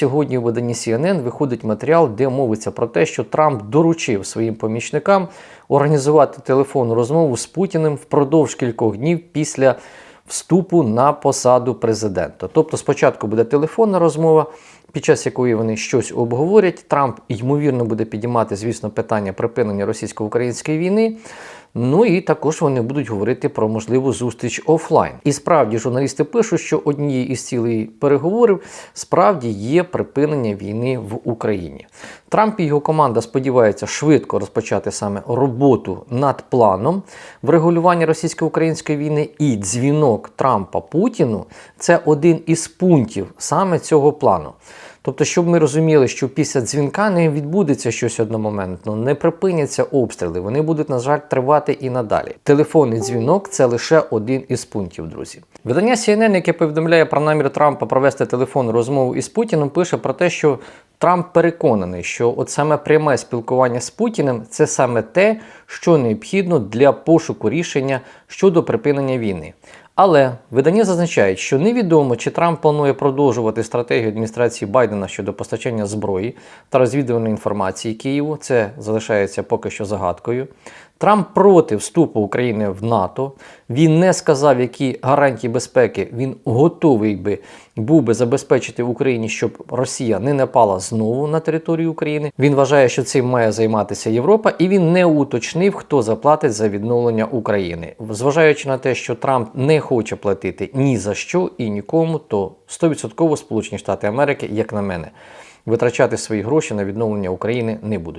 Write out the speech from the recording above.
сьогодні у виданні CNN виходить матеріал, де мовиться про те, що Трамп доручив своїм помічникам організувати телефонну розмову з Путіним впродовж кількох днів після вступу на посаду президента. Тобто, спочатку буде телефонна розмова, під час якої вони щось обговорять. Трамп ймовірно буде підіймати, звісно, питання припинення російсько-української війни. Ну і також вони будуть говорити про можливу зустріч офлайн. І справді журналісти пишуть, що однією із цілей переговорів справді є припинення війни в Україні. Трамп і його команда сподіваються швидко розпочати саме роботу над планом врегулювання російсько-української війни. І дзвінок Трампа Путіну це один із пунктів саме цього плану. Тобто, щоб ми розуміли, що після дзвінка не відбудеться щось одномоментно, не припиняться обстріли, вони будуть, на жаль, тривати і надалі. Телефонний дзвінок це лише один із пунктів, друзі. Видання CNN, яке повідомляє про намір Трампа провести телефонну розмову із Путіним, пише про те, що Трамп переконаний, що от саме пряме спілкування з Путіним це саме те, що необхідно для пошуку рішення щодо припинення війни. Але видання зазначає, що невідомо, чи Трамп планує продовжувати стратегію адміністрації Байдена щодо постачання зброї та розвідувальної інформації Києву. Це залишається поки що загадкою. Трамп проти вступу України в НАТО. Він не сказав, які гарантії безпеки він готовий би був би забезпечити Україні, щоб Росія не напала знову на територію України. Він вважає, що цим має займатися Європа, і він не уточнив, хто заплатить за відновлення України. Зважаючи на те, що Трамп не хоче платити ні за що і нікому, то 100% Сполучені Штати Америки, як на мене, витрачати свої гроші на відновлення України не будуть.